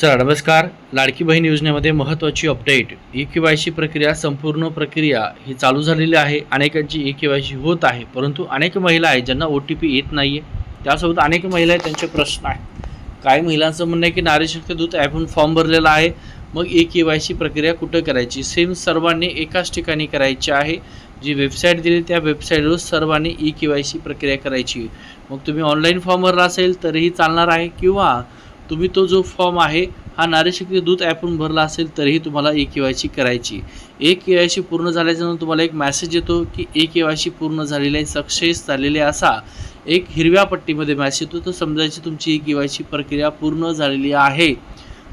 चला नमस्कार. लाडकी बहीण योजनेमध्ये महत्त्वाची update e K Y C प्रक्रिया संपूर्ण प्रक्रिया ही चालू झालेली आहे. अनेकांची ई के वाय सी होत आहे परंतु अनेक महिला आहेत ज्यांना ओ टी पी येत नाही आहे त्यासोबत अनेक महिला आहेत त्यांचे प्रश्न आहेत. काही महिलांचं म्हणणं आहे की नारी शक्ती दूत ॲपहून फॉर्म भरलेला आहे. मग ई के वाय सी प्रक्रिया कुठं करायची? सेम सर्वांनी एकाच ठिकाणी करायची आहे. जी वेबसाईट दिली त्या वेबसाईटवर सर्वांनी ई के वाय सी प्रक्रिया करायची. मग तुम्ही ऑनलाईन फॉर्म भरला असेल तरीही चालणार आहे. किंवा तुम्ही तो जो फॉर्म आहे हा नारीशक्ती दूत ॲपवरून भरला असेल तरीही तुम्हाला ए के वाय सी करायची. ए के वाय सी पूर्ण झाल्याच्यानंतर तुम्हाला एक मॅसेज येतो की ए के वाय सी पूर्ण झालेली आहे सक्सेस झालेले असा एक हिरव्या पट्टीमध्ये मॅसेज येतो. तर समजायची तुमची ई के वाय सी प्रक्रिया पूर्ण झालेली आहे.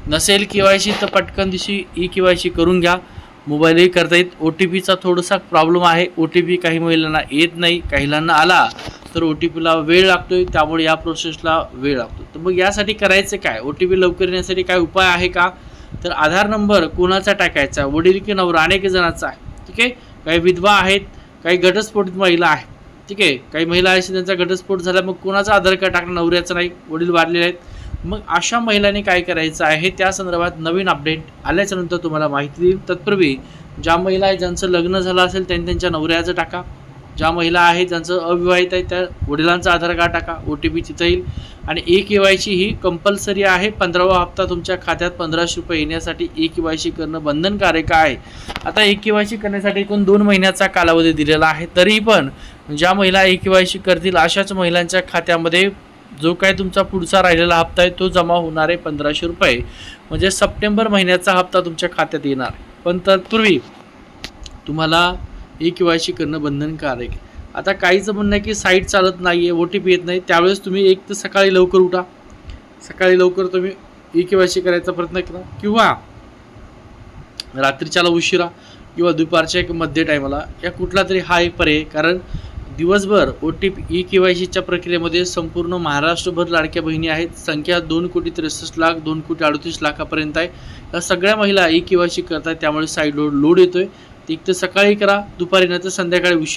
नसेल के वाय सी तर पटकन दिवशी ई के वाय सी करून घ्या. मोबाईलही करता येत. ओ टी पीचा थोडासा प्रॉब्लेम आहे. ओ टी पी काही महिलांना येत नाही काहीलांना आला. तर ओ टी पीला वेळ लागतोय त्यामुळे या प्रोसेसला वेळ लागतो. तर मग यासाठी करायचं काय? ओ टी पी लवकर येण्यासाठी काय उपाय आहे का? तर आधार नंबर कोणाचा टाकायचा? वडील की नवरा? अनेक जणांचा आहे. ठीक आहे? काही विधवा आहेत काही घटस्फोटित महिला आहेत. ठीक आहे? काही महिला आहेत त्यांचा घटस्फोट झाला मग कोणाचा आधार कार्ड टाकणं नवऱ्याचं नाही. वडील वाढलेले आहेत. मग अशा महिलांनी काय करायचं आहे? त्या संदर्भात नवीन अपडेट आल्याच्यानंतर तुम्हाला माहिती देईल. तत्पूर्वी ज्या महिला आहेत ज्यांचं लग्न झालं असेल त्यांनी त्यांच्या नवऱ्याचं टाका. ज्या महिला आहेत ज्यांचं अविवाहित आहे त्या वडिलांचा आधार कार्ड टाका ओ टी पी तिथं येईल. आणि ए के वाय सी ही कंपल्सरी आहे. पंधरावा हप्ता तुमच्या खात्यात पंधराशे रुपये येण्यासाठी ए के वाय सी करणं बंधनकारक आहे. आता ए के वाय सी करण्यासाठी एकूण दोन महिन्याचा कालावधी दिलेला आहे. तरी पण ज्या महिला ए के वाय सी करतील अशाच महिलांच्या खात्यामध्ये जो काय तुमचा पुढचा राहिलेला हप्ता आहे तो जमा होणार आहे पंधराशे रुपये. म्हणजे सप्टेंबर महिन्याचा हप्ता तुमच्या खात्यात येणार पण तत्पूर्वी तुम्हाला ई के वाय सी करणं बंधनकारक आता काहीचं म्हणणं आहे की साईट चालत नाही आहे ओ टी पी येत नाही त्यावेळेस तुम्ही एक तर सकाळी लवकर उठा. सकाळी लवकर तुम्ही ई के वाय सी करायचा प्रयत्न करा. किंवा रात्रीच्याला उशिरा किंवा दुपारच्या एक मध्य टायमाला या कुठला तरी हा एक पर्याय. कारण दिवसभर O T P e K Y सीच्या प्रक्रियेमध्ये संपूर्ण महाराष्ट्रभर लाडक्या बहिणी आहेत. संख्या दोन कोटी त्रेसष्ट लाख दोन कोटी अडतीस लाखापर्यंत आहे. या सगळ्या महिला ई के वाय सी करतात त्यामुळे साईड लोड लोड येतो आहे एक तर सकाळी करा दुपारी नाही तर संध्याकाळी उशीर.